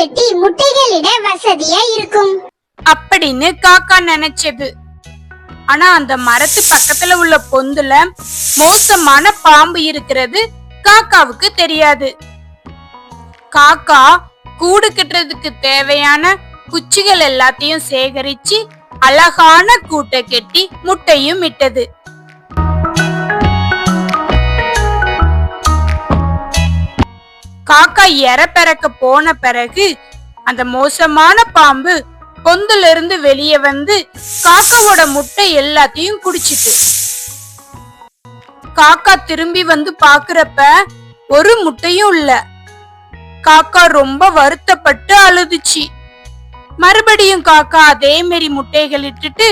கட்டி முட்டைகளிட வசதியா இருக்கும். அப்படின்னு காக்கா நினைச்சது. ஆனா அந்த மரத்து பக்கத்துல உள்ள பொந்துல மோசமான பாம்பு இருக்கிறது காக்காவுக்கு தெரியாது. காக்கா கூடு கட்டுறதுக்கு தேவையான குச்சிகள் எல்லாத்தையும் சேகரிச்சு அழகான கூட்டை கட்டி முட்டையும் இட்டது. காக்கா எற போன பிறகு அந்த மோசமான பாம்பு பொந்துல இருந்து வெளியே வந்து காக்காவோட முட்டை எல்லாத்தையும் குடிச்சிட்டு. காக்கா திரும்பி வந்து பாக்குறப்ப ஒரு முட்டையும் இல்ல. காக்கா ரொம்ப வருத்தப்பட்டு அழுதுச்சு. மறுபடியும் காக்கா அதே மாரி முட்டைகள் இட்டுட்டு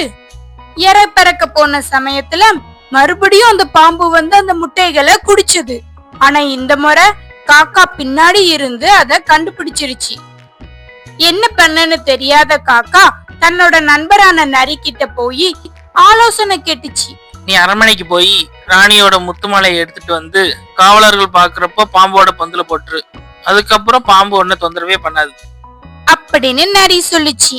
இறை பறக்க போன சமயத்துல மறுபடியும் அந்த பாம்பு வந்து அந்த முட்டைகளை குடிச்சது. ஆனா இந்த முறை காக்கா பின்னாடி இருந்து அத கண்டுபிடிச்சிருச்சு. என்ன பண்ணன்னு தெரியாத காக்கா தன்னோட நண்பரான நரி கிட்ட போய் ஆலோசனை கேட்டுச்சு. நீ அரண்மனைக்கு போய் ராணியோட முத்துமாலையை எடுத்துட்டு வந்து காவலர்கள் பாக்குறப்ப பாம்போட பந்துல போட்டுரு. அதுக்கப்புறம் பாம்பு ஒன்ன தொந்தரவே பண்ணாது. அப்படின்னு நரி சொல்லுச்சு.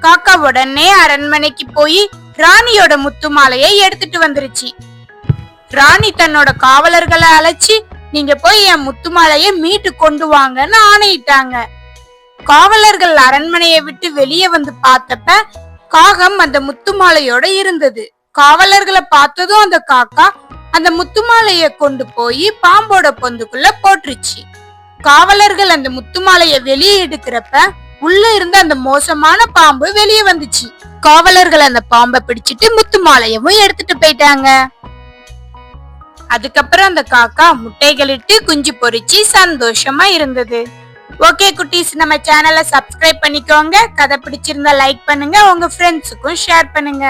காக்கா உடனே அரண்மனைக்கு போய் ராணியோட முத்து மாலையை எடுத்துட்டு வந்துருச்சு. ராணி தன்னோட காவலர்களை அழைச்சி நீங்க போய் என் முத்து மாலையை மீட்டு கொண்டு வாங்கன்னு ஆணையிட்டாங்க. காவலர்கள் அரண்மனையை விட்டு வெளியே வந்து பார்த்தப்ப காகம் அந்த முத்து மாலையோட இருந்தது. காவலர்களை பார்த்ததும் அந்த காக்கா அந்த முத்து மாலையை கொண்டு போய் பாம்போட பொந்துக்குள்ள போட்டுருச்சு. காவலர்கள் அந்த முத்து மாலையை வெளியே எடுக்கிறப்ப உள்ள இருந்த அந்த மோசமான பாம்பு வெளியே வந்துச்சு. காவலர்கள் அந்த பாம்பை பிடிச்சிட்டு முத்துமாலையவும் எடுத்துட்டு போயிட்டாங்க. அதுக்கப்புறம் அந்த காக்கா முட்டைகளிட்டு குஞ்சு பொரிச்சு சந்தோஷமா இருந்தது. ஓகே குட்டீஸ் நம்ம சேனலை சப்ஸ்கிரைப் பண்ணிக்கோங்க. கதை பிடிச்சிருந்தா லைக் பண்ணுங்க. உங்க ஃப்ரெண்ட்ஸுக்கும் ஷேர் பண்ணுங்க.